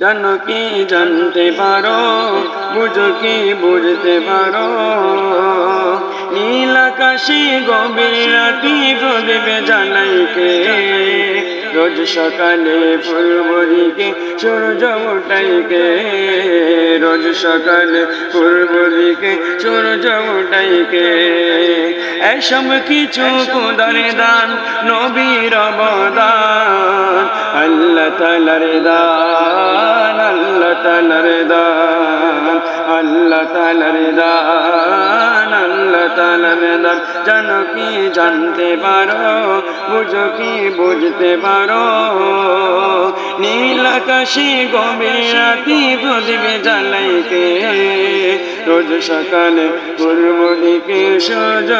জানো কি জানতে পারো বুঝো কি বুঝতে পারো নীল আকাশে গভীর রাতি প্রদীপে জ্বালাইকে রোজ সকালে ফুলবরিকে সূর্য ওঠাইকে রোজ সকালে ফুলবরিকে সূর্য ওঠাইকে এসব কিছু কোদারে দান নবীর অবদান আল্লাহ তালার দান আল্লাহ আল্লাহ কি জানতে পারো, বুঝো কি বুঝতে পারো? নীল আকাশে গভীর রাতি প্রদীপে জ্বালাইকে রোজ সকালে পূর্ব দিকে সূর্য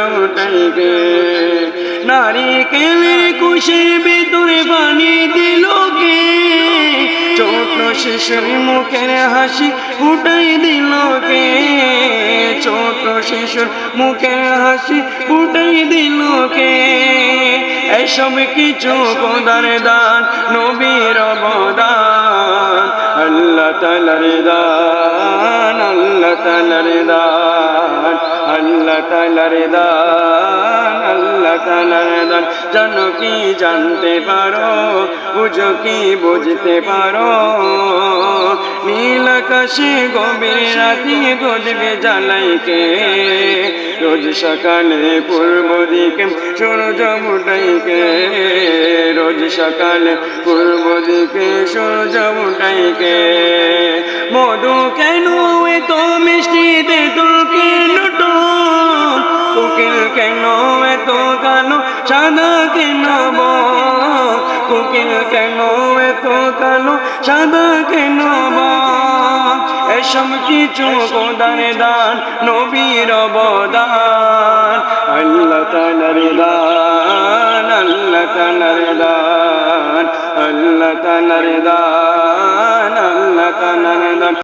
নারী কেলে কুশে শিশুর মুখের হাসি ফুটাই দিল কে? ছোট শিশুর মুখের হাসি ফুটাই দিল কে? এসব কিছু কোদার দান, নবীর অবদান। আল্লাহ তালার দান, আল্লাহ তালার দান, আল্লাহ তালার দান। আল্লাহ তালার কি জানতে পারো, বুঝো কি বুঝতে পারো। নীল আকাশে গভীর রাতি গদবে জ্বালাইকে রোজ সকালে পূর্ব দিকে সূর্য মুটাইকে, রোজ সকালে পূর্ব দিকে সূর্য মুটাইকে। মধু কেন তোর কেন কোকিল কেন এত কালো সাদা কেন কোকিল কেন এত কালো সাদা কেন এসব কিছু কোদারে দান, নবীর অবদান। আল্লাহ তালার দান, আল্লাহ তালার দান, আল্লাহ তালার দান, আল্লাহ তালার দান।